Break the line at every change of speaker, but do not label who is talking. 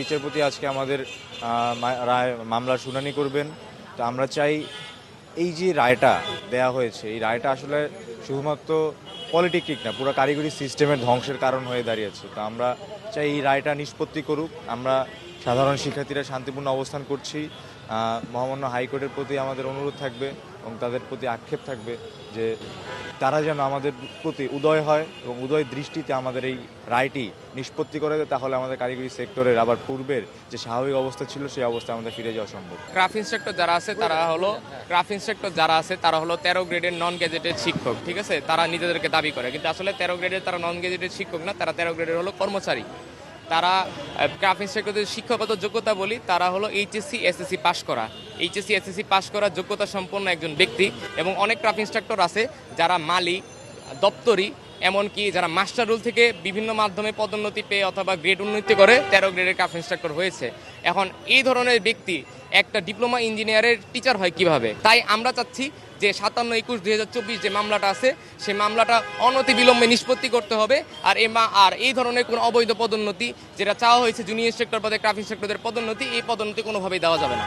বিচারপতি, আজকে আমাদের রায় মামলার শুনানি করবেন। তো আমরা চাই এই যে রায়টা দেয়া হয়েছে, এই রায়টা আসলে শুধুমাত্র পলিটিক না, পুরো কারিগরি সিস্টেমের ধ্বংসের কারণ হয়ে দাঁড়িয়েছে। তো আমরা চাই এই রায়টা নিষ্পত্তি করুক। আমরা সাধারণ শিক্ষার্থীরা শান্তিপূর্ণ অবস্থান করছি। মহামান্য হাইকোর্টের প্রতি আমাদের অনুরোধ থাকবে। এবং তাদের প্রতি আক্ষেপ থাকবে যে তারা যেন আমাদের প্রতি উদয় হয় এবং উদয় দৃষ্টিতে আমাদের এই রায়টি নিষ্পত্তি করে দেয়, তাহলে আমাদের কারিগরি সেক্টরের আবার পূর্বের যে স্বাভাবিক অবস্থা ছিল সেই অবস্থা আমাদের ফিরে যাওয়া সম্ভব।
ক্রাফট ইনস্ট্রাক্টর যারা আছে তারা হলো ক্রাফট ইনস্ট্রাক্টর যারা আছে তারা হলো তেরো গ্রেডের নন গ্যাজেটেড শিক্ষক ঠিক আছে? তারা নিজেদেরকে দাবি করে। কিন্তু আসলে তেরো গ্রেডের তারা নন গ্যাজেটেড শিক্ষক না তারা তেরো গ্রেডের হলো কর্মচারী। তারা ক্রাফ ইনস্ট্রাক্টরদের শিক্ষাগত যোগ্যতা বলি, তারা হলো এইচএসসি এসএসসি পাশ করা। এইচএসসি এসএসসি পাশ করা যোগ্যতা সম্পন্ন একজন ব্যক্তি এবং অনেক ক্রাফট ইনস্ট্রাক্টর আছে যারা মালি দপ্তরি, এমনকি যারা মাস্টার রুল থেকে বিভিন্ন মাধ্যমে পদোন্নতি পেয়ে অথবা গ্রেড উন্নতি করে তেরো গ্রেডের ক্রাফট ইনস্ট্রাক্টর হয়েছে। এখন এই ধরনের ব্যক্তি একটা ডিপ্লোমা ইঞ্জিনিয়ারের টিচার হয় কীভাবে? তাই আমরা চাচ্ছি যে সাতান্ন একুশ দুই হাজার চব্বিশ যে মামলাটা আছে, সে মামলাটা অনতি বিলম্বে নিষ্পত্তি করতে হবে। আর এমা মা আর এই ধরনের কোনো অবৈধ পদোন্নতি, যেটা চাওয়া হয়েছে জুনিয়র সেক্টর পদে ক্রাফ ইন্সপেক্টরদের পদোন্নতি, এই পদোন্নতি কোনোভাবেই দেওয়া যাবে না।